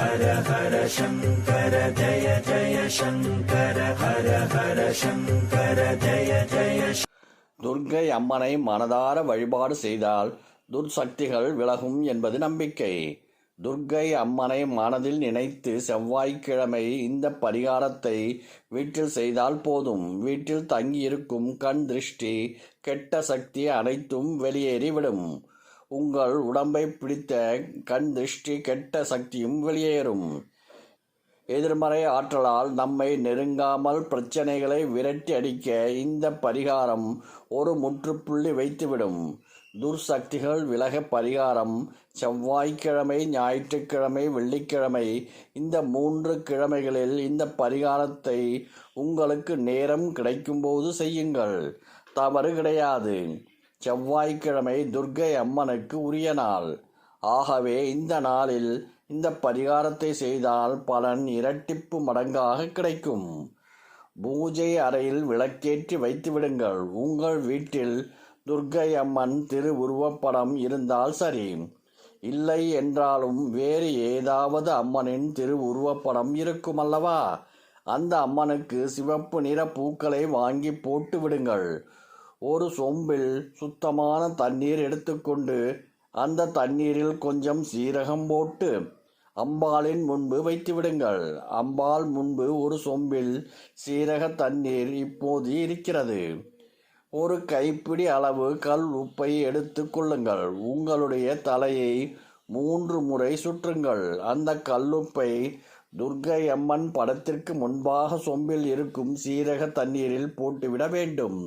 ஹர ஹர சங்கர ஜய ஜய சங்கர ஹர ஹர சங்கர ஜய ஜய துர்க்கை அம்மனை மனதார வழிபாடு செய்தால் துர்சக்திகள் விலகும் என்பது நம்பிக்கை. துர்க்கை அம்மனை மனதில் நினைத்து செவ்வாய்க்கிழமை இந்த பரிகாரத்தை வீட்டில் செய்தால் போதும். வீட்டில் தங்கியிருக்கும் கண் திருஷ்டி கெட்ட சக்தி அனைத்தும் வெளியேறிவிடும். உங்கள் உடம்பை பிடித்த கண் திருஷ்டி கெட்ட சக்தியும் வெளியேறும். எதிர்மறை ஆற்றலால் நம்மை நெருங்காமல் பிரச்சனைகளை விரட்டி அடிக்க இந்த பரிகாரம் ஒரு முற்றுப்புள்ளி வைத்துவிடும். துர்சக்திகள் விலக பரிகாரம். செவ்வாய்க்கிழமை ஞாயிற்றுக்கிழமை வெள்ளிக்கிழமை இந்த மூன்று கிழமைகளில் இந்த பரிகாரத்தை உங்களுக்கு நேரம் கிடைக்கும்போது செய்யுங்கள். தவறு கிடையாது. செவ்வாய்க்கிழமை துர்க்கை அம்மனுக்கு உரிய நாள். ஆகவே இந்த நாளில் இந்த பரிகாரத்தை செய்தால் பலன் இரட்டிப்பு மடங்காக கிடைக்கும். பூஜை அறையில் விளக்கேற்றி வைத்து விடுங்கள். உங்கள் வீட்டில் துர்க்கை அம்மன் திரு உருவப்படம் இருந்தால் சரி. இல்லை என்றாலும் வேறு ஏதாவது அம்மனின் திரு உருவப்படம் இருக்கும் அல்லவா அந்த அம்மனுக்கு சிவப்பு நிற பூக்களை வாங்கி போட்டு விடுங்கள். ஒரு சொம்பில் சுத்தமான தண்ணீர் எடுத்துக்கொண்டு அந்த தண்ணீரில் கொஞ்சம் சீரகம் போட்டு அம்பாளின் முன்பு வைத்து விடுங்கள் அம்பாள் முன்பு ஒரு சொம்பில் சீரக தண்ணீர் இப்போது இருக்கிறது. ஒரு கைப்பிடி அளவு கல் உப்பை எடுத்து கொள்ளுங்கள். உங்களுடைய தலையை மூன்று முறை சுற்றுங்கள். அந்த கல்லுப்பை துர்க்கை அம்மன் படத்திற்கு முன்பாக சொம்பில் இருக்கும் சீரக தண்ணீரில் போட்டுவிட வேண்டும்.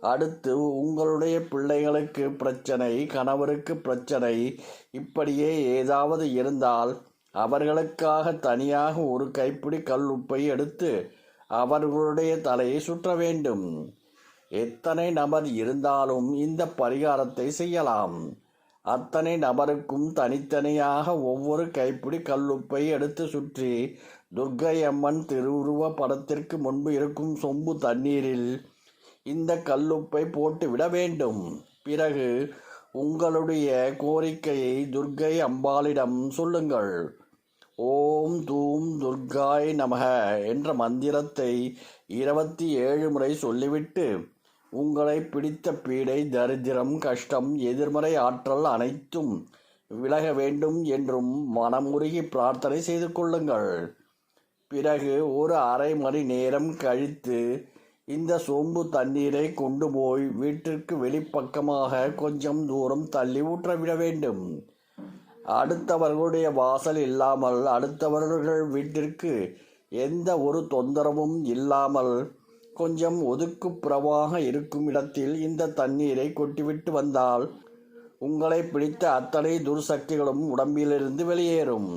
அடுத்து உங்களுடைய பிள்ளைகளுக்கு பிரச்சனை கணவருக்கு பிரச்சனை இப்படியே ஏதாவது இருந்தால் அவர்களுக்காக தனியாக ஒரு கைப்பிடி கல் உப்பை எடுத்து அவர்களுடைய தலையை சுற்ற வேண்டும். எத்தனை நபர் இருந்தாலும் இந்த பரிகாரத்தை செய்யலாம். அத்தனை நபருக்கும் தனித்தனியாக ஒவ்வொரு கைப்பிடி கல்லுப்பை எடுத்து சுற்றி துர்க்கை அம்மன் திருவுருவ படத்திற்கு முன்பு இருக்கும் சொம்பு தண்ணீரில் இந்த கல்லுப்பை போட்டு விட வேண்டும். பிறகு உங்களுடைய கோரிக்கையை துர்க்கை அம்பாளிடம் சொல்லுங்கள். ஓம் தூம் துர்காய் நமக என்ற மந்திரத்தை இருபத்தி ஏழு முறை சொல்லிவிட்டு உங்களை பிடித்த பீடை தரித்திரம் கஷ்டம் எதிர்மறை ஆற்றல் அனைத்தும் விலக வேண்டும் என்றும் மனமுருகி பிரார்த்தனை செய்து கொள்ளுங்கள். பிறகு ஒரு அரை மணி நேரம் கழித்து இந்த சோம்பு தண்ணீரை கொண்டு போய் வீட்டிற்கு வெளிப்பக்கமாக கொஞ்சம் தூரம் தள்ளி ஊற்றவிட வேண்டும். அடுத்தவர்களுடைய வாசல் இல்லாமல் அடுத்தவர்கள் வீட்டிற்கு எந்த ஒரு தொந்தரவும் இல்லாமல் கொஞ்சம் ஒதுக்குப்புறமாக இருக்கும் இடத்தில் இந்த தண்ணீரை கொட்டிவிட்டு வந்தால் உங்களை பிடித்த அத்தனை துர்சக்திகளும் உடம்பிலிருந்து வெளியேறும்.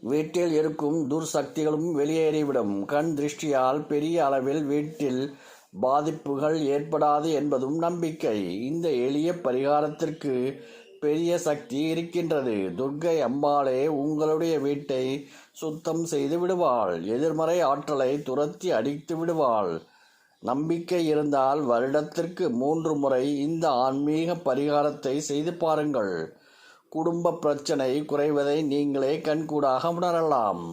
வீட்டில் இருக்கும் துர்சக்திகளும் வெளியேறிவிடும். கண் திருஷ்டியால் பெரிய அளவில் வீட்டில் பாதிப்புகள் ஏற்படாது என்பதும் நம்பிக்கை. இந்த எளிய பரிகாரத்திற்கு பெரிய சக்தி இருக்கின்றது. துர்க்கை அம்பாளே உங்களுடைய வீட்டை சுத்தம் செய்து விடுவாள். எதிர்மறை ஆற்றலை துரத்தி அடித்து விடுவாள். நம்பிக்கை இருந்தால் வருடத்திற்கு மூன்று முறை இந்த ஆன்மீக பரிகாரத்தை செய்து பாருங்கள். குடும்ப பிரச்சனை குறைவதை நீங்களே கண்கூடாக உணரலாம்.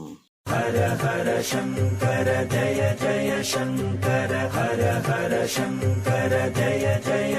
ஹர ஹர சங்கர ஜய ஜய சங்கர ஹர ஹர சங்கர ஜய ஜய